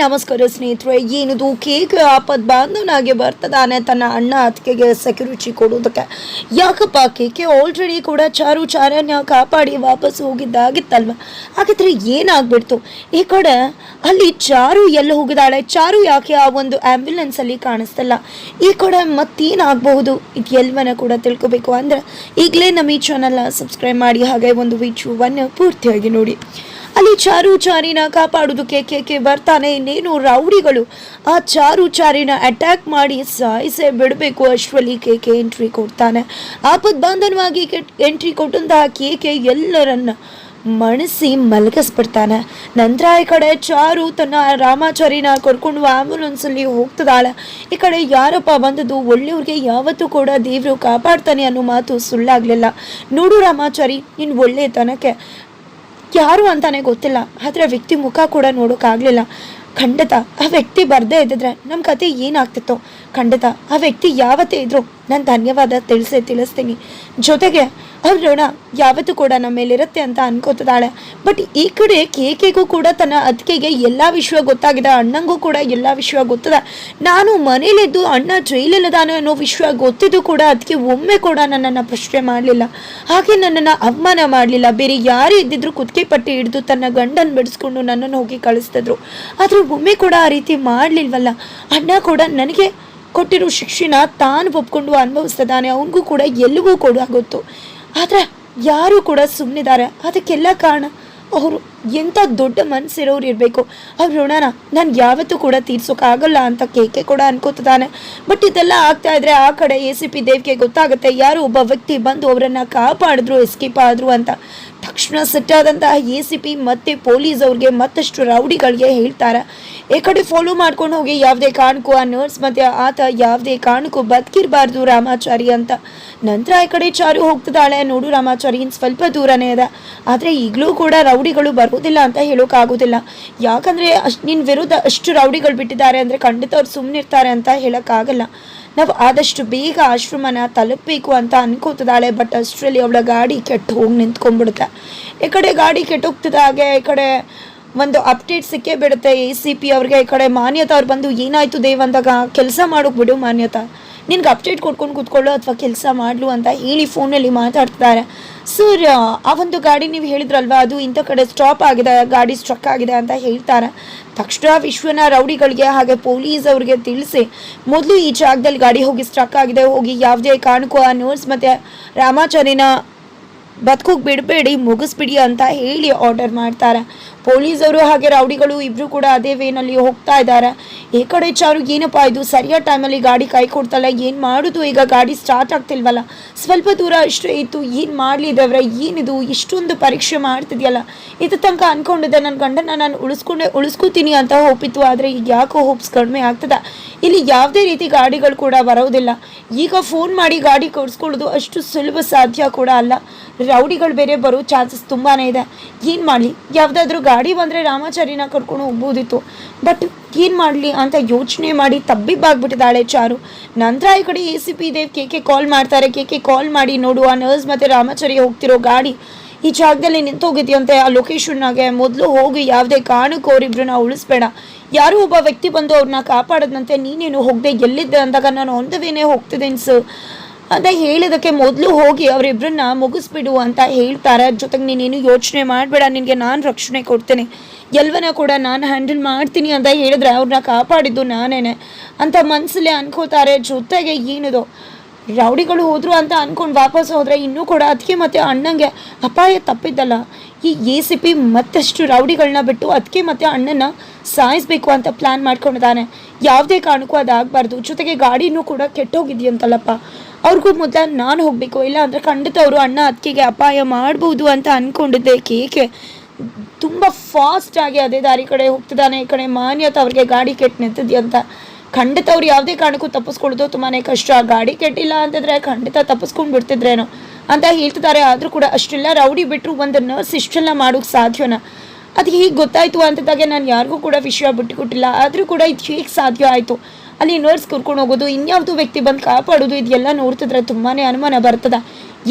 ನಮಸ್ಕಾರ ಸ್ನೇಹಿತರೆ, ಏನಿದು? ಕೇಕ್ ಆಪದ್ ಬಾಂಧವನಾಗಿ ಬರ್ತದಾನೆ. ತನ್ನ ಅಣ್ಣ ಅತ್ತಿಗೆಗೆ ಸೆಕ್ಯೂರಿಟಿ ಕೊಡೋದಕ್ಕೆ ಯಾಕಪ್ಪ ಕೇಕೆ? ಆಲ್ರೆಡಿ ಕೂಡ ಚಾರು ಚಾರನ್ನ ಕಾಪಾಡಿ ವಾಪಸ್ ಹೋಗಿದ್ದಾಗಿತ್ತಲ್ವ? ಹಾಗಿದ್ರೆ ಏನಾಗ್ಬಿಡ್ತು? ಈ ಕಡೆ ಅಲ್ಲಿ ಚಾರು ಎಲ್ಲ ಹೋಗಿದ್ದಾಳೆ. ಚಾರು ಯಾಕೆ ಆ ಒಂದು ಆಂಬ್ಯುಲೆನ್ಸ್ ಅಲ್ಲಿ ಕಾಣಿಸ್ತಲ್ಲ? ಈ ಕಡೆ ಮತ್ತೇನಾಗಬಹುದು? ಇದು ಎಲ್ಲವನ್ನ ಕೂಡ ತಿಳ್ಕೊಬೇಕು. ಅಂದ್ರೆ ಈಗಲೇ ನಮ್ಮ ಈ ಚಾನಲ್ನ ಸಬ್ಸ್ಕ್ರೈಬ್ ಮಾಡಿ, ಹಾಗೆ ಒಂದು ವಿಡಿಯೋವನ್ನು ಪೂರ್ತಿಯಾಗಿ ನೋಡಿ. ಅಲ್ಲಿ ಚಾರು ಚಾರಿನ ಕೆ ಕೆ ಬರ್ತಾನೆ. ಇನ್ನೇನು ರೌಡಿಗಳು? ಆ ಚಾರು ಚಾರಿನ ಅಟ್ಯಾಕ್ ಮಾಡಿ ಸಾಯಿಸೇ ಬಿಡಬೇಕು ಅಶ್ವಲಿ. ಕೆ ಎಂಟ್ರಿ ಕೊಡ್ತಾನೆ. ಆಪದ್ ಬಾಂಧನವಾಗಿ ಎಂಟ್ರಿ ಕೊಟ್ಟಂತಹ ಕೆ ಎಲ್ಲರನ್ನ ಮಣಸಿ ಮಲಗಿಸ್ಬಿಡ್ತಾನೆ. ನಂತರ ಈ ಕಡೆ ಚಾರು ತನ್ನ ರಾಮಾಚಾರಿನ ಕರ್ಕೊಂಡು ಆ್ಯಂಬುಲೆನ್ಸಲ್ಲಿ ಹೋಗ್ತದಾಳೆ ಈ ಕಡೆ ಯಾರಪ್ಪ ಬಂದದ್ದು? ಒಳ್ಳೆಯವ್ರಿಗೆ ಯಾವತ್ತೂ ಕೂಡ ದೇವರು ಕಾಪಾಡ್ತಾನೆ ಅನ್ನೋ ಮಾತು ಸುಳ್ಳಾಗಲಿಲ್ಲ. ನೋಡು ರಾಮಾಚಾರಿ, ನೀನು ಒಳ್ಳೆಯತನಕ್ಕೆ ಯಾರು ಅಂತಾನೆ ಗೊತ್ತಿಲ್ಲ. ಆದರೆ ವ್ಯಕ್ತಿ ಮುಖ ಕೂಡ ನೋಡೋಕ್ಕಾಗಲಿಲ್ಲ ಖಂಡಿತ, ಆ ವ್ಯಕ್ತಿ ಬರದೇ ಇದ್ದಿದ್ರೆ ನಮ್ಮ ಕತೆ ಏನಾಗ್ತಿತ್ತು? ಖಂಡಿತ, ಆ ವ್ಯಕ್ತಿ ಯಾವತ್ತೇ ಇದ್ರು ನಾನು ಧನ್ಯವಾದ ತಿಳಿಸೇ, ತಿಳಿಸ್ತೀನಿ. ಜೊತೆಗೆ ಅವ್ರ ಋಣ ಯಾವತ್ತೂ ಕೂಡ ನಮ್ಮ ಮೇಲಿರುತ್ತೆ ಅಂತ ಅನ್ಕೋತಿದ್ದಾಳೆ. ಬಟ್ ಈ ಕಡೆ ಕೇಕೆಗೂ ಕೂಡ ತನ್ನ ಅತ್ತಿಗೆಗೆ ಎಲ್ಲ ವಿಷಯ ಗೊತ್ತಾಗಿದೆ, ಅಣ್ಣಂಗೂ ಕೂಡ ಎಲ್ಲ ವಿಷಯ ಗೊತ್ತಿದೆ. ನಾನು ಮನೇಲಿದ್ದು ಅಣ್ಣ ಜೈಲಿಲ್ಲದಾನು ಅನ್ನೋ ವಿಷಯ ಗೊತ್ತಿದ್ದು ಕೂಡ ಅದಕ್ಕೆ ಒಮ್ಮೆ ಕೂಡ ನನ್ನನ್ನು ಪ್ರಶ್ನೆ ಮಾಡಲಿಲ್ಲ. ಹಾಗೆ ನನ್ನನ್ನು ಅವಮಾನ ಮಾಡಲಿಲ್ಲ. ಬೇರೆ ಯಾರೇ ಇದ್ದಿದ್ರು ಕುತ್ತಿಗೆ ಪಟ್ಟಿ ಹಿಡಿದು ತನ್ನ ಗಂಡನ ಬಿಡಿಸ್ಕೊಂಡು ನನ್ನನ್ನು ಹೋಗಿ ಕಳಿಸ್ತಿದ್ರು. ಆದರೂ ಒಮ್ಮೆ ಕೂಡ ಆ ರೀತಿ ಮಾಡಲಿಲ್ವಲ್ಲ? ಅಣ್ಣ ಕೂಡ ನನಗೆ ಕೊಟ್ಟಿರೋ ಶಿಕ್ಷಣ ತಾನು ಒಪ್ಕೊಂಡು ಅನುಭವಿಸ್ತಿದ್ದಾನೆ. ಅವನಿಗೂ ಕೂಡ ಎಲ್ಲಿಗೂ ಕೂಡ ಗೊತ್ತು. ಆದರೆ ಯಾರು ಕೂಡ ಸುಮ್ಮನಿದ್ದಾರೆ ಅದಕ್ಕೆಲ್ಲ ಕಾರಣ ಅವರು ಎಂಥ ದೊಡ್ಡ ಮನಸ್ಸಿರೋರು ಇರಬೇಕು. ಅವ್ರ ಋಣನ ನಾನು ಯಾವತ್ತೂ ಕೂಡ ತೀರ್ಸೋಕ್ಕಾಗಲ್ಲ ಅಂತ ಕೇಕೆ ಕೂಡ ಅನ್ಕೋತಿದ್ದಾನೆ. ಬಟ್ ಇದೆಲ್ಲ ಆಗ್ತಾ ಇದ್ರೆ ಆ ಕಡೆ ಎ ಸಿ ಪಿ ದೇವ್ಗೆ ಗೊತ್ತಾಗುತ್ತೆ. ಯಾರೋ ಒಬ್ಬ ವ್ಯಕ್ತಿ ಬಂದು ಅವರನ್ನು ಕಾಪಾಡಿದ್ರು ಎಸ್ಕೇಪ್ ಆದರು ಅಂತ. ತಕ್ಷಣ ಸಿಟ್ಟಾದಂತಹ ಎ ಸಿ ಪಿ ಮತ್ತು ಪೊಲೀಸ್ ಅವ್ರಿಗೆ ಮತ್ತಷ್ಟು ರೌಡಿಗಳಿಗೆ ಹೇಳ್ತಾರೆ. ಈ ಕಡೆ ಫಾಲೋ ಮಾಡ್ಕೊಂಡು ಹೋಗಿ, ಯಾವುದೇ ಕಾಣಕು ಆ ನರ್ಸ್ ಮತ್ತು ಆತ ಯಾವುದೇ ಕಾರಣಕ್ಕೂ ಬದುಕಿರಬಾರ್ದು ರಾಮಾಚಾರಿ ಅಂತ. ನಂತರ ಈ ಕಡೆ ಚಾರು ಹೋಗ್ತಿದ್ದಾಳೆ. ನೋಡು ರಾಮಾಚಾರಿ ಇನ್ನು ಸ್ವಲ್ಪ ದೂರನೇ ಅದ. ಆದರೆ ಈಗಲೂ ಕೂಡ ರೌಡಿಗಳು ಬರೋದಿಲ್ಲ ಅಂತ ಹೇಳೋಕ್ಕಾಗೋದಿಲ್ಲ ಯಾಕಂದರೆ ಅಷ್ಟು ನಿನ್ನ ವಿರುದ್ಧ ಅಷ್ಟು ರೌಡಿಗಳು ಬಿಟ್ಟಿದ್ದಾರೆ ಅಂದರೆ ಖಂಡಿತ ಅವ್ರು ಸುಮ್ಮನಿರ್ತಾರೆ ಅಂತ ಹೇಳೋಕ್ಕಾಗಲ್ಲ. ನಾವು ಆದಷ್ಟು ಬೇಗ ಆಶ್ರಮನ ತಲುಪಬೇಕು ಅಂತ ಅನ್ಕೋತಿದ್ದಾಳೆ, ಬಟ್ ಅಷ್ಟರಲ್ಲಿ ಅವಳ ಗಾಡಿ ಕೆಟ್ಟು ಹೋಗಿ ನಿಂತ್ಕೊಂಡ್ಬಿಡುತ್ತೆ. ಈ ಕಡೆ ಗಾಡಿ ಕೆಟ್ಟೋಗ್ತಿದ್ದ ಹಾಗೆ, ಈ ಕಡೆ ಒಂದು ಅಪ್ಡೇಟ್ ಸಿಕ್ಕೇ ಬಿಡುತ್ತೆ. ಎ ಸಿ ಪಿ ಅವ್ರಿಗೆ ಈ ಕಡೆ ಮಾನ್ಯತಾ ಅವ್ರು ಬಂದು, ಏನಾಯ್ತು ದೇವ್ ಅಂದಾಗ? ಕೆಲಸ ಮಾಡೋಕೆ ಬಿಡು ಮಾನ್ಯತಾ. ನಿನ್ಗೆ ಅಪ್ಡೇಟ್ ಕೊಟ್ಕೊಂಡು ಕೂತ್ಕೊಳ್ಳೋ ಅಥವಾ ಕೆಲಸ ಮಾಡಲು ಅಂತ ಹೇಳಿ ಫೋನಲ್ಲಿ ಮಾತಾಡ್ತಿದ್ದಾರೆ. ಸರ್, ಆ ಒಂದು ಗಾಡಿ ನೀವು ಹೇಳಿದ್ರಲ್ವಾ? ಅದು ಇಂಥ ಕಡೆ ಸ್ಟಾಪ್ ಆಗಿದೆ, ಗಾಡಿ ಸ್ಟ್ರಕ್ ಆಗಿದೆ ಅಂತ ಹೇಳ್ತಾರೆ. ತಕ್ಷಣ ವಿಶ್ವನ ರೌಡಿಗಳಿಗೆ ಹಾಗೆ ಪೊಲೀಸ್ ಅವ್ರಿಗೆ ತಿಳಿಸಿ, ಮೊದಲು ಈ ಜಾಗದಲ್ಲಿ ಗಾಡಿ ಹೋಗಿ ಸ್ಟ್ರಕ್ ಆಗಿದೆ, ಹೋಗಿ ಯಾವುದೇ ಕಾರಣಕ್ಕೂ ಆ ನರ್ಸ್ ಮತ್ತು ರಾಮಾಚಾರಿನ ಬದುಕೋಗಿ ಬಿಡಬೇಡಿ, ಮುಗಿಸ್ಬಿಡಿ ಅಂತ ಹೇಳಿ ಆರ್ಡರ್ ಮಾಡ್ತಾರೆ. ಪೊಲೀಸರು ಹಾಗೆ ರೌಡಿಗಳು ಇಬ್ರು ಕೂಡ ಅದೇ ವೇನಲ್ಲಿ ಹೋಗ್ತಾ ಇದ್ದಾರೆ. ಈ ಕಡೆ ಚಾರು ಏನಪ್ಪ ಇದು? ಸರಿಯಾದ ಟೈಮಲ್ಲಿ ಗಾಡಿ ಕೈ ಕೊಡ್ತಲ್ಲ, ಏನು ಮಾಡೋದು? ಈಗ ಗಾಡಿ ಸ್ಟಾರ್ಟ್ ಆಗ್ತಿಲ್ವಲ್ಲ? ಸ್ವಲ್ಪ ದೂರ ಅಷ್ಟೇ ಇತ್ತು, ಏನು ಮಾಡಲಿ ಏನಿದು? ಇಷ್ಟೊಂದು ಪರೀಕ್ಷೆ ಮಾಡ್ತಿದ್ಯಲ್ಲ? ಇದು ತನಕ ಅನ್ಕೊಂಡಿದ್ದೆ ನನ್ನ ಗಂಡನ ನಾನು ಉಳಿಸ್ಕೊಂಡೆ, ಉಳಿಸ್ಕೋತೀನಿ ಅಂತ ಹೋಪಿತ್ತು ಆದ್ರೆ ಈಗ ಯಾಕೋ ಹೋಪ್ಸ್ ಕಡಿಮೆ ಆಗ್ತದ? ಇಲ್ಲಿ ಯಾವುದೇ ರೀತಿ ಗಾಡಿಗಳು ಕೂಡ ಬರೋದಿಲ್ಲ. ಈಗ ಫೋನ್ ಮಾಡಿ ಗಾಡಿ ಕೊಡಿಸ್ಕೊಳ್ಳೋದು ಅಷ್ಟು ಸುಲಭ ಸಾಧ್ಯ ಕೂಡ ಅಲ್ಲ. ರೌಡಿಗಳು ಬೇರೆ ಬರೋ ಚಾನ್ಸಸ್ ತುಂಬಾನೇ ಇದೆ. ಏನು ಮಾಡಿ ಯಾವುದಾದ್ರೂ ಗಾಡಿ ಬಂದರೆ ರಾಮಾಚಾರಿನ ಕರ್ಕೊಂಡು ಹೋಗ್ಬೋದಿತ್ತು. ಬಟ್ ಏನು ಮಾಡಲಿ ಅಂತ ಯೋಚನೆ ಮಾಡಿ ತಬ್ಬಿಬ್ಬಾಗ್ಬಿಟ್ಟಿದ್ದಾಳೆ ಚಾರು. ನಂತರ ಈ ಕಡೆ A C P Dev K K call ಮಾಡ್ತಾರೆ. ಕೆ ಕೆ ಕಾಲ್ ಮಾಡಿ ನೋಡು, ಆ ನರ್ಸ್ ಮತ್ತು ರಾಮಾಚಾರಿ ಹೋಗ್ತಿರೋ ಗಾಡಿ ಈ ಜಾಗದಲ್ಲಿ ನಿಂತೋಗಿದೆಯಂತೆ. ಆ ಲೊಕೇಶನ್ನಾಗೆ ಮೊದಲು ಹೋಗಿ ಯಾವುದೇ ಕಾರಣಕ್ಕೂ ನಾವು ಉಳಿಸ್ಬೇಡ. ಯಾರೋ ಒಬ್ಬ ವ್ಯಕ್ತಿ ಬಂದು ಅವ್ರನ್ನ ಕಾಪಾಡೋದಂತೆ ನೀನೇನು ಹೋಗದೆ ಎಲ್ಲಿದ್ದೆ ಅಂದಾಗ ನಾನು ಒಂದವೇನೇ ಹೋಗ್ತಿದ್ದೀನಿ ಸರ್ ಅಂತ ಹೇಳಿದಕ್ಕೆ ಮೊದಲು ಹೋಗಿ ಅವರಿಬ್ಬರನ್ನ ಮುಗಿಸ್ಬಿಡು ಅಂತ ಹೇಳ್ತಾರೆ. ಜೊತೆಗೆ ನೀನೇನು ಯೋಚನೆ ಮಾಡಬೇಡ, ನಿನಗೆ ನಾನು ರಕ್ಷಣೆ ಕೊಡ್ತೇನೆ. ಎಲ್ವನ ಕೂಡ ನಾನು ಹ್ಯಾಂಡಲ್ ಮಾಡ್ತೀನಿ ಅಂತ ಹೇಳಿದ್ರೆ ಅವ್ರನ್ನ ಕಾಪಾಡಿದ್ದು ನಾನೇನೆ ಅಂತ ಮನಸ್ಸಲ್ಲೇ ಅನ್ಕೋತಾರೆ. ಜೊತೆಗೆ ಏನಿದು, ರೌಡಿಗಳು ಹೋದ್ರು ಅಂತ ಅನ್ಕೊಂಡು ವಾಪಸ್ ಹೋದರೆ ಇನ್ನೂ ಕೂಡ ಅದಕ್ಕೆ ಮತ್ತೆ ಅಣ್ಣಂಗೆ ಅಪಾಯ ತಪ್ಪಿದ್ದಲ್ಲ. ಈ ಎ ಸಿ ಪಿ ಮತ್ತಷ್ಟು ರೌಡಿಗಳನ್ನ ಬಿಟ್ಟು ಅದಕ್ಕೆ ಮತ್ತೆ ಅಣ್ಣನ ಸಾಯಿಸ್ಬೇಕು ಅಂತ ಪ್ಲಾನ್ ಮಾಡ್ಕೊಂಡಿದ್ದಾನೆ. ಯಾವುದೇ ಕಾರಣಕ್ಕೂ ಅದಾಗಬಾರ್ದು. ಜೊತೆಗೆ ಗಾಡಿನೂ ಕೂಡ ಕೆಟ್ಟೋಗಿದೆಯಂತಲ್ಲಪ್ಪ. ಅವ್ರಿಗೂ ಮೊದಲ ನಾನು ಹೋಗಬೇಕು ಇಲ್ಲ ಅಂದರೆ ಖಂಡಿತ ಅವರು ಅಣ್ಣ ಅದಕ್ಕೆಗೆ ಅಪಾಯ ಮಾಡ್ಬೋದು ಅಂತ ಅಂದ್ಕೊಂಡಿದ್ದೆ ಕೇಕೆ ತುಂಬ ಫಾಸ್ಟಾಗಿ ಅದೇ ದಾರಿ ಕಡೆ ಹೋಗ್ತಿದ್ದಾನೆ. ಈ ಕಡೆ ಮಾನ್ಯತ ಅವ್ರಿಗೆ ಗಾಡಿ ಕೆಟ್ಟು ನಿಂತಿದ್ಯಂತ ಖಂಡಿತ ಅವ್ರು ಯಾವುದೇ ಕಾರಣಕ್ಕೂ ತಪ್ಪಿಸ್ಕೊಳ್ಳೋದು ತುಂಬಾ ಕಷ್ಟ. ಗಾಡಿ ಕೆಟ್ಟಿಲ್ಲ ಅಂತಂದರೆ ಖಂಡಿತ ತಪ್ಪಿಸ್ಕೊಂಡು ಬಿಡ್ತಿದ್ರೇನೋ ಅಂತ ಹೇಳ್ತಿದ್ದಾರೆ. ಆದರೂ ಕೂಡ ಅಷ್ಟೆಲ್ಲ ರೌಡಿ ಬಿಟ್ಟರು ಒಂದು ನರ್ಸ್ ಇಷ್ಟೆಲ್ಲ ಮಾಡೋಕೆ ಸಾಧ್ಯನ? ಅದು ಹೀಗೆ ಗೊತ್ತಾಯಿತು ಅಂತದಾಗೆ ನಾನು ಯಾರಿಗೂ ಕೂಡ ವಿಷಯ ಬಿಟ್ಟುಕೊಟ್ಟಿಲ್ಲ ಆದರೂ ಕೂಡ ಇದು ಹೇಗೆ ಸಾಧ್ಯ ಆಯಿತು? ಅಲ್ಲಿ ನರ್ಸ್ ಕರ್ಕೊಂಡು ಹೋಗೋದು, ಇನ್ಯಾವುದೋ ವ್ಯಕ್ತಿ ಬಂದು ಕಾಪಾಡೋದು ಇದೆಲ್ಲ ನೋಡ್ತಿದ್ರೆ ತುಂಬಾ ಅನುಮಾನ ಬರ್ತದೆ.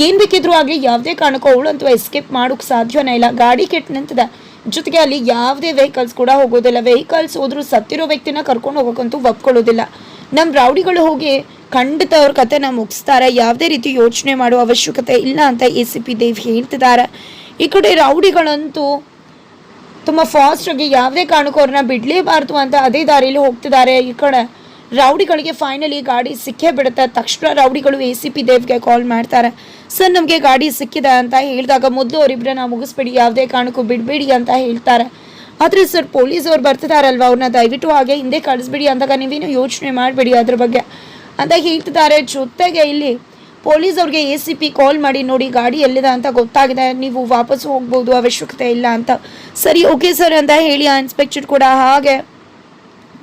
ಏನು ಬೇಕಿದ್ರು ಆಗಲಿ ಯಾವುದೇ ಕಾರಣಕ್ಕೂ ಅವಳು ಅಂತೂ ಎಸ್ಕೇಪ್ ಮಾಡೋಕ್ಕೆ ಸಾಧ್ಯನೇ ಇಲ್ಲ. ಗಾಡಿ ಕೆಟ್ಟು ನಿಂತಿದೆ. ಜೊತೆಗೆ ಅಲ್ಲಿ ಯಾವುದೇ ವೆಹಿಕಲ್ಸ್ ಕೂಡ ಹೋಗೋದಿಲ್ಲ. ವೆಹಿಕಲ್ಸ್ ಹೋದರೂ ಸತ್ತಿರೋ ವ್ಯಕ್ತಿನ ಕರ್ಕೊಂಡು ಹೋಗೋಕ್ಕಂತೂ ಒಪ್ಕೊಳ್ಳೋದಿಲ್ಲ. ನಮ್ಮ ರೌಡಿಗಳು ಹೋಗಿ ಖಂಡಿತ ಅವ್ರ ಕಥೆನ ಮುಗಿಸ್ತಾರೆ. ಯಾವುದೇ ರೀತಿ ಯೋಚನೆ ಮಾಡುವ ಅವಶ್ಯಕತೆ ಇಲ್ಲ ಅಂತ ಎ ಸಿ ಪಿ ದೇವ್ ಹೇಳ್ತಿದ್ದಾರೆ. ಈ ಕಡೆ ರೌಡಿಗಳಂತೂ ತುಂಬ ಫಾಸ್ಟಾಗಿ ಯಾವುದೇ ಕಾರಣಕ್ಕೂ ಅವ್ರನ್ನ ಬಿಡಲೇಬಾರ್ದು ಅಂತ ಅದೇ ದಾರಿಯಲ್ಲಿ ಹೋಗ್ತಿದ್ದಾರೆ. ಈ ಕಡೆ ರೌಡಿಗಳಿಗೆ ಫೈನಲಿ ಗಾಡಿ ಸಿಕ್ಕೇ ಬಿಡುತ್ತೆ. ತಕ್ಷಣ ರೌಡಿಗಳು ಎ ಸಿ ಪಿ ದೇವ್ಗೆ ಕಾಲ್ ಮಾಡ್ತಾರೆ. ಸರ್, ನಮಗೆ ಗಾಡಿ ಸಿಕ್ಕಿದೆ ಅಂತ ಹೇಳಿದಾಗ ಮೊದಲು ಅವರಿಬ್ಬರನ್ನ ಮುಗಿಸ್ಬೇಡಿ, ಯಾವುದೇ ಕಾರಣಕ್ಕೂ ಬಿಡಬೇಡಿ ಅಂತ ಹೇಳ್ತಾರೆ. ಆದರೆ ಸರ್, ಪೊಲೀಸ್ ಅವ್ರು ಬರ್ತಿದಾರಲ್ವ? ಅವ್ರನ್ನ ದಯವಿಟ್ಟು ಹಾಗೆ ಹಿಂದೆ ಕಳಿಸ್ಬೇಡಿ ಅಂದಾಗ ನೀವೇನು ಯೋಚನೆ ಮಾಡಬೇಡಿ ಅದ್ರ ಬಗ್ಗೆ. ಅಂತ ಹೇಳ್ತಿದ್ದಾರೆ, ಜೊತೆಗೆ ಇಲ್ಲಿ ಪೊಲೀಸ್ ಅವ್ರಿಗೆ ಎ ಸಿ ಪಿ ಕಾಲ್ ಮಾಡಿ ನೋಡಿ ಗಾಡಿ ಎಲ್ಲಿದೆ ಅಂತ ಗೊತ್ತಾಗಿದೆ. ನೀವು ವಾಪಸ್ ಹೋಗ್ಬೋದು, ಅವಶ್ಯಕತೆ ಇಲ್ಲ ಅಂತ. ಸರಿ, ಓಕೆ ಸರ್ ಅಂತ ಹೇಳಿ ಆ ಇನ್ಸ್ಪೆಕ್ಟರ್ ಕೂಡ ಹಾಗೆ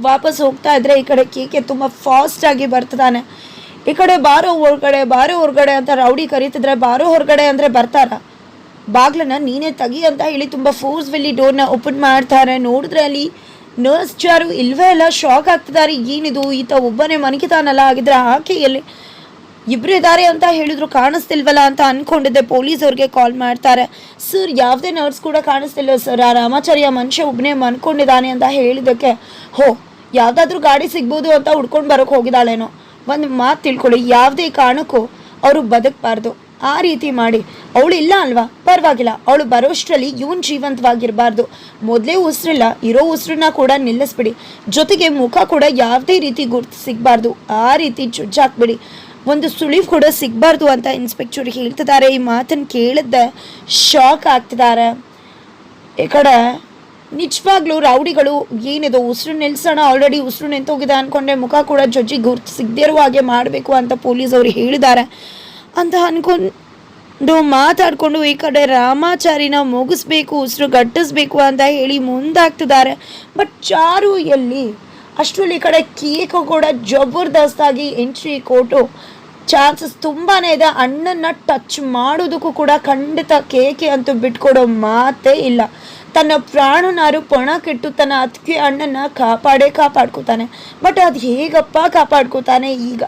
ವಾಪಸ್ ಹೋಗ್ತಾ ಇದ್ರೆ ಈ ಕಡೆ ಕೇಕೆ ತುಂಬ ಫಾಸ್ಟಾಗಿ ಬರ್ತದಾನೆ ಈ ಕಡೆ ಬಾರೋ ಹೊರಗಡೆ ಬಾರೋ ಹೊರಗಡೆ ಅಂತ ರೌಡಿ ಕರೀತಿದ್ರೆ ಬಾರೋ ಹೊರಗಡೆ ಅಂದರೆ ಬರ್ತಾರ. ಬಾಗ್ಲನ್ನ ನೀನೇ ತೆಗಿ ಅಂತ ಹೇಳಿ ತುಂಬ ಫೋರ್ಸ್ವೆಲ್ಲಿ ಡೋರ್ನ ಓಪನ್ ಮಾಡ್ತಾರೆ. ನೋಡಿದ್ರೆ ಅಲ್ಲಿ ನರ್ಸ್ ಚಾರು ಇಲ್ವೇ ಇಲ್ಲ ಶಾಕ್ ಆಗ್ತಿದ್ದಾರೆ ಏನಿದು? ಈತ ಒಬ್ಬನೇ ಮನಗಿತಾನಲ್ಲ ಆಗಿದ್ರೆ ಆಕೆಯಲ್ಲಿ ಇಬ್ರು ಇದ್ದಾರೆ ಅಂತ ಹೇಳಿದ್ರು, ಕಾಣಿಸ್ತಿಲ್ವಲ್ಲ ಅಂತ ಅನ್ಕೊಂಡಿದ್ದೆ ಪೊಲೀಸ್ ಅವ್ರಿಗೆ ಕಾಲ್ ಮಾಡ್ತಾರೆ. ಸರ್ ಯಾವುದೇ ನರ್ಸ್ ಕೂಡ ಕಾಣಿಸ್ತಿಲ್ಲ ಸರ್ ಆ ರಾಮಾಚಾರ್ಯ ಮನುಷ್ಯ ಒಬ್ಬನೇ ಮನ್ಕೊಂಡಿದ್ದಾನೆ ಅಂತ ಹೇಳಿದ್ದಕ್ಕೆ, ಹೋ, ಯಾವುದಾದ್ರೂ ಗಾಡಿ ಸಿಗ್ಬೋದು ಅಂತ ಹುಡ್ಕೊಂಡು ಬರೋಕೆ ಹೋಗಿದ್ದಾಳೇನೋ? ಒಂದು ಮಾತು ತಿಳ್ಕೊಳ್ಳಿ, ಯಾವುದೇ ಕಾರಣಕ್ಕೂ ಅವರು ಬದುಕಬಾರ್ದು. ಆ ರೀತಿ ಮಾಡಿ. ಅವಳು ಇಲ್ಲ ಅಲ್ವಾ? ಪರವಾಗಿಲ್ಲ. ಅವಳು ಬರೋಷ್ಟರಲ್ಲಿ ಇವನ್ ಜೀವಂತವಾಗಿರಬಾರ್ದು. ಮೊದಲೇ ಉಸಿರಿಲ್ಲ, ಇರೋ ಉಸಿರನ್ನ ಕೂಡ ನಿಲ್ಲಿಸ್ಬಿಡಿ. ಜೊತೆಗೆ ಮುಖ ಕೂಡ ಯಾವುದೇ ರೀತಿ ಗುರ್ತು ಸಿಗಬಾರ್ದು. ಆ ರೀತಿ ಜುಜ್ಜಾಕ್ಬಿಡಿ. ಒಂದು ಸುಳಿವು ಕೂಡ ಸಿಗಬಾರ್ದು ಅಂತ ಇನ್ಸ್ಪೆಕ್ಟರ್ ಹೇಳ್ತಿದ್ದಾರೆ. ಈ ಮಾತನ್ನು ಕೇಳಿದ್ದೆ ಶಾಕ್ ಆಗ್ತಿದ್ದಾರೆ ಈ ಕಡೆ ನಿಜವಾಗ್ಲೂ ರೌಡಿಗಳು, ಏನಿದು, ಉಸಿರು ನಿಲ್ಸೋಣ ಆಲ್ರೆಡಿ ಉಸಿರು ನಿಂತೋಗಿದೆ ಅಂದ್ಕೊಂಡ್ರೆ ಮುಖ ಕೂಡ ಜಜ್ಜಿ ಗುರ್ತು ಸಿಗದೇ ಇರುವ ಹಾಗೆ ಮಾಡಬೇಕು ಅಂತ ಪೊಲೀಸ್ ಅವರು ಹೇಳಿದ್ದಾರೆ. ಅಂತ ಅನ್ಕೊಂಡು ಮಾತಾಡಿಕೊಂಡು ಈ ಕಡೆ ರಾಮಾಚಾರಿನ ಮುಗಿಸ್ಬೇಕು, ಉಸಿರು ಗಟ್ಟಿಸ್ಬೇಕು ಅಂತ ಹೇಳಿ ಮುಂದಾಗ್ತಿದ್ದಾರೆ. ಬಟ್ ಚಾರು ಎಲ್ಲಿ ಅಷ್ಟರಲ್ಲಿ ಈ ಕಡೆ ಕೇಕು ಕೂಡ ಜಬರ್ದಸ್ತಾಗಿ ಎಂಟ್ರಿ ಕೊಟ್ಟು ಚಾನ್ಸಸ್ ತುಂಬಾ ಇದೆ. ಅಣ್ಣನ ಟಚ್ ಮಾಡೋದಕ್ಕೂ ಕೂಡ ಖಂಡಿತ ಕೇಕೆ ಅಂತೂ ಬಿಟ್ಕೊಡೋ ಮಾತೇ ಇಲ್ಲ. ತನ್ನ ಪ್ರಾಣನಾರು ಪಣ ಕೆಟ್ಟು ತನ್ನ ಅತ್ತಿಗೆ ಅಣ್ಣನ ಕಾಪಾಡೇ ಕಾಪಾಡ್ಕೋತಾನೆ. ಬಟ್ ಅದು ಹೇಗಪ್ಪ ಕಾಪಾಡ್ಕೋತಾನೆ ಈಗ?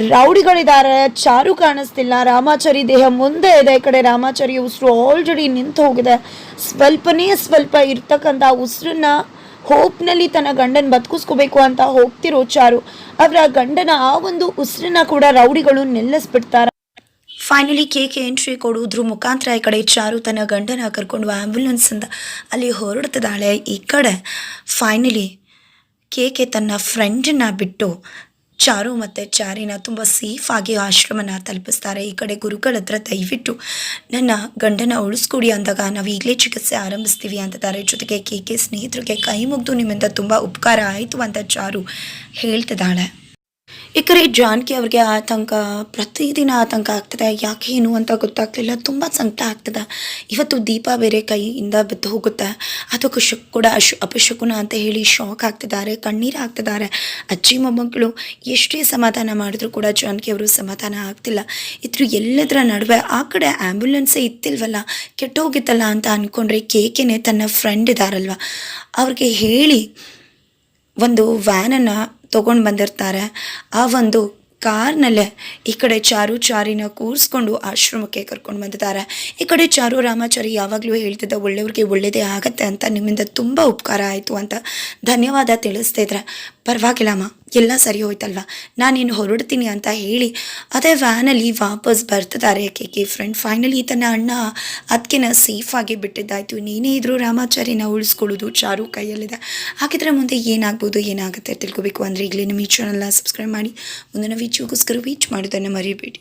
ರೌಡಿಗಳಿದ್ದಾರೆ. ಚಾರು ಕಾಣಿಸ್ತಿಲ್ಲ. ರಾಮಾಚಾರಿ ದೇಹ ಮುಂದೆ ಇದೆ. ಈ ಕಡೆ ರಾಮಾಚಾರಿ ಉಸಿರು ಆಲ್ರೆಡಿ ನಿಂತು ಹೋಗಿದೆ. ಸ್ವಲ್ಪನೇ ಸ್ವಲ್ಪ ಇರ್ತಕ್ಕಂಥ ಉಸಿರನ್ನ ಹೋಪ್ನಲ್ಲಿ ತನ್ನ ಗಂಡನ ಬದುಕಿಸ್ಕೋಬೇಕು ಅಂತ ಹೋಗ್ತಿರೋ ಚಾರು. ಅವರ ಗಂಡನ ಆ ಒಂದು ಉಸಿರನ್ನ ಕೂಡ ರೌಡಿಗಳು ನಿಲ್ಲಿಸ್ಬಿಡ್ತಾರೆ. ಫೈನಲಿ ಕೇಕ್ ಎಂಟ್ರಿ ಕೊಡೋದ್ರ ಮುಖಾಂತರ ಈ ಕಡೆ ಚಾರು ತನ್ನ ಗಂಡನ ಕರ್ಕೊಂಡು ಆ್ಯಂಬುಲೆನ್ಸಿಂದ ಅಲ್ಲಿ ಹೊರಡ್ತಿದ್ದಾಳೆ. ಈ ಕಡೆ ಫೈನಲಿ ಕೇಕೆ ತನ್ನ ಫ್ರೆಂಡನ್ನ ಬಿಟ್ಟು ಚಾರು ಮತ್ತು ಚಾರಿನ ತುಂಬ ಸೇಫಾಗಿ ಆಶ್ರಮನ ತಲುಪಿಸ್ತಾರೆ. ಈ ಕಡೆ ಗುರುಗಳ ಹತ್ರ ದಯವಿಟ್ಟು ನನ್ನ ಗಂಡನ ಉಳಿಸ್ಕೊಡಿ ಅಂದಾಗ ನಾವು ಈಗಲೇ ಚಿಕಿತ್ಸೆ ಆರಂಭಿಸ್ತೀವಿ ಅಂತಿದ್ದಾರೆ. ಜೊತೆಗೆ ಕೇಕೆ ಸ್ನೇಹಿತರಿಗೆ ಕೈ ಮುಗಿದು ನಿಮ್ಮಿಂದ ತುಂಬ ಉಪಕಾರ ಆಯಿತು ಅಂತ ಚಾರು ಹೇಳ್ತಿದ್ದಾಳೆ. ಈ ಕಡೆ ಜಾನಕಿ ಅವ್ರಿಗೆ ಆತಂಕ, ಪ್ರತಿದಿನ ಆತಂಕ ಆಗ್ತದೆ. ಯಾಕೆ ಏನು ಅಂತ ಗೊತ್ತಾಗ್ತಿಲ್ಲ. ತುಂಬ ಸಂಕಟ ಆಗ್ತದೆ. ಇವತ್ತು ದೀಪ ಬೇರೆ ಕೈಯಿಂದ ಬಿದ್ದು ಹೋಗುತ್ತೆ. ಅದು ಶಕ್ ಕೂಡ, ಅಶು, ಅಪಶಕುನ ಅಂತ ಹೇಳಿ ಶಾಕ್ ಆಗ್ತಿದ್ದಾರೆ, ಕಣ್ಣೀರು ಆಗ್ತಿದ್ದಾರೆ ಅಜ್ಜಿ ಮೊಮ್ಮಕ್ಕಳು ಎಷ್ಟೇ ಸಮಾಧಾನ ಮಾಡಿದ್ರು ಕೂಡ ಜಾನಕಿ ಅವರು ಸಮಾಧಾನ ಆಗ್ತಿಲ್ಲ. ಇದ್ರ ಎಲ್ಲದರ ನಡುವೆ ಆ ಕಡೆ ಆ್ಯಂಬುಲೆನ್ಸೇ ಇತ್ತಿಲ್ವಲ್ಲ, ಕೆಟ್ಟೋಗಿತ್ತಲ್ಲ ಅಂತ ಅಂದ್ಕೊಂಡ್ರೆ ಕೇಕೆನೆ ತನ್ನ ಫ್ರೆಂಡ್ ಇದ್ದಾರಲ್ವ ಅವ್ರಿಗೆ ಹೇಳಿ ಒಂದು ವ್ಯಾನನ್ನು ತೊಗೊಂಡು ಬಂದಿರ್ತಾರೆ. ಆ ಒಂದು ಕಾರ್ನಲ್ಲೇ ಈ ಕಡೆ ಚಾರು ಚಾರಿನ ಕೂರಿಸ್ಕೊಂಡು ಆಶ್ರಮಕ್ಕೆ ಕರ್ಕೊಂಡು ಬಂದಿದ್ದಾರೆ. ಈ ಕಡೆ ಚಾರು ರಾಮಾಚಾರಿ ಯಾವಾಗಲೂ ಹೇಳ್ತಿದ್ದ ಒಳ್ಳೆಯವ್ರಿಗೆ ಒಳ್ಳೆಯದೇ ಆಗತ್ತೆ ಅಂತ ನಿಮ್ಮಿಂದ ತುಂಬ ಉಪಕಾರ ಆಯಿತು ಅಂತ ಧನ್ಯವಾದ ತಿಳಿಸ್ತಿದ್ರೆ ಪರವಾಗಿಲ್ಲಮ್ಮ ಎಲ್ಲ ಸರಿ ಹೋಯ್ತಲ್ವ? ನಾನೇನು ಹೊರಡ್ತೀನಿ ಅಂತ ಹೇಳಿ, ಅದೇ ವ್ಯಾನಲ್ಲಿ ವಾಪಸ್ ಬರ್ತಿದ್ದಾರೆ ಕೇಕೆ ಫ್ರೆಂಡ್ ಫೈನಲಿ ತನ್ನ ಅಣ್ಣ ಅದಕ್ಕೆನ ಸೇಫಾಗಿ ಬಿಟ್ಟಿದ್ದಾಯಿತು. ನೀನೇ ಇದ್ರು ರಾಮಾಚಾರ್ಯನ ಉಳಿಸ್ಕೊಳ್ಳೋದು ಚಾರು ಕೈಯಲ್ಲಿದೆ. ಹಾಗಿದ್ರೆ ಮುಂದೆ ಏನಾಗ್ಬೋದು, ಏನಾಗುತ್ತೆ ತಿಳ್ಕೊಬೇಕು. ಅಂದರೆ ಈಗಲೇ ನಮ್ಮ ಈ ಚಾನಲ್ನ ಸಬ್ಸ್ಕ್ರೈಬ್ ಮಾಡಿ. ಮುಂದಿನ ವಿಡಿಯೋಗೋಸ್ಕರ ವೀಚ್ ಮಾಡೋದನ್ನು ಮರಿಬೇಡಿ.